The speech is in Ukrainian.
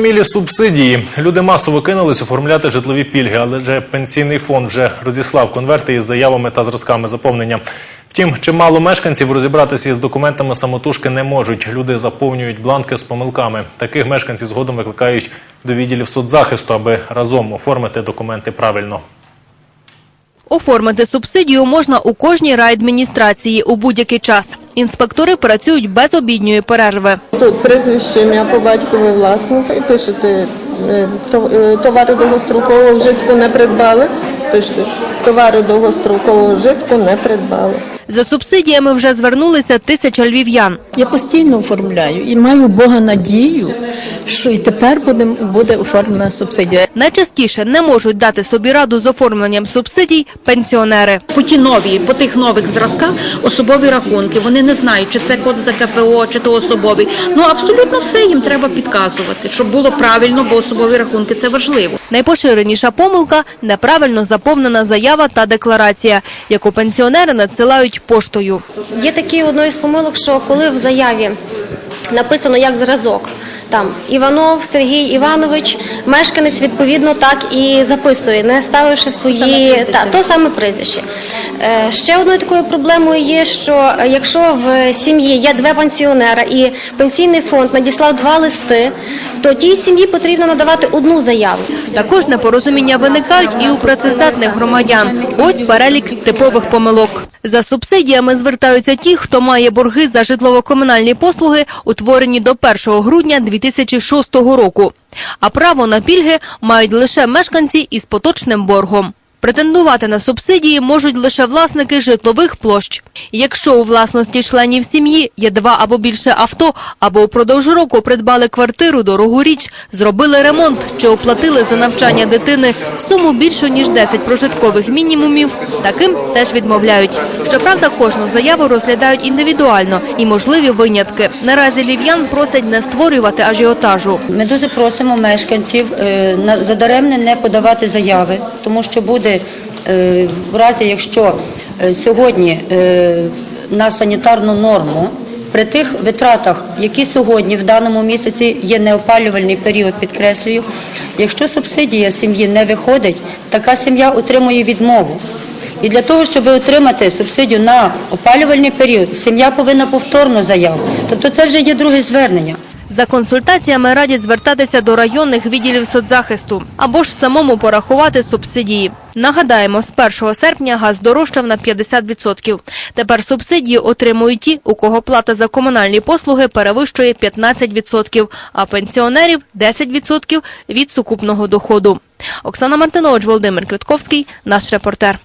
Мілі субсидії. Люди масово кинулись оформляти житлові пільги, але пенсійний фонд вже розіслав конверти із заявами та зразками заповнення. Втім, чимало мешканців розібратися із документами самотужки не можуть. Люди заповнюють бланки з помилками. Таких мешканців згодом викликають до відділів соцзахисту, аби разом оформити документи правильно. Оформити субсидію можна у кожній райадміністрації у будь-який час. Інспектори працюють без обідньої перерви. Тут прізвище, ім'я по батькові власника і пишете е, е, товари довгострокового вжитку не придбали. Пишете товари довгострокового вжитку не придбали. За субсидіями вже звернулися тисяча львів'ян. Я постійно оформляю і маю Бога надію, що і тепер буде, буде оформлена субсидія. Найчастіше не можуть дати собі раду з оформленням субсидій пенсіонери. по ті нові, по тих нових зразках особові рахунки. Вони не знають, чи це код за КПО, чи то особовий. Ну абсолютно все їм треба підказувати, щоб було правильно, бо особові рахунки це важливо. Найпоширеніша помилка – неправильно заповнена заява та декларація, яку пенсіонери надсилають поштою. Є такі одної з помилок, що коли в заяві написано як зразок. Там Іванов Сергій Іванович, мешканець відповідно так і записує, не ставивши свої та то саме прізвище. Е, ще одною такою проблемою є, що е, якщо в сім'ї є два пенсіонера і пенсійний фонд надіслав два листи, то тій сім'ї потрібно надавати одну заяву. Також непорозуміння виникають і у працездатних громадян. Ось перелік типових помилок. За субсидіями звертаються ті, хто має борги за житлово-комунальні послуги, утворені до 1 грудня 2006 року. А право на пільги мають лише мешканці із поточним боргом. Претендувати на субсидії можуть лише власники житлових площ. Якщо у власності членів сім'ї є два або більше авто, або упродовж року придбали квартиру, дорогу річ, зробили ремонт чи оплатили за навчання дитини суму більшу ніж 10 прожиткових мінімумів, таким теж відмовляють. Щоправда, кожну заяву розглядають індивідуально і можливі винятки. Наразі лів'ян просять не створювати ажіотажу. Ми дуже просимо мешканців е, задаремне не подавати заяви, тому що буде е, в разі, якщо е, сьогодні е, на санітарну норму. При тих витратах, які сьогодні в даному місяці є неопалювальний період, підкреслюю, якщо субсидія сім'ї не виходить, така сім'я отримує відмову. І для того, щоб отримати субсидію на опалювальний період, сім'я повинна повторно заяву. Тобто це вже є друге звернення. За консультаціями радять звертатися до районних відділів соцзахисту або ж самому порахувати субсидії. Нагадаємо, з 1 серпня газ дорожчав на 50%. Тепер субсидії отримують ті, у кого плата за комунальні послуги перевищує 15%, а пенсіонерів – 10% від сукупного доходу. Оксана Мартинович, Володимир Квітковський, наш репортер.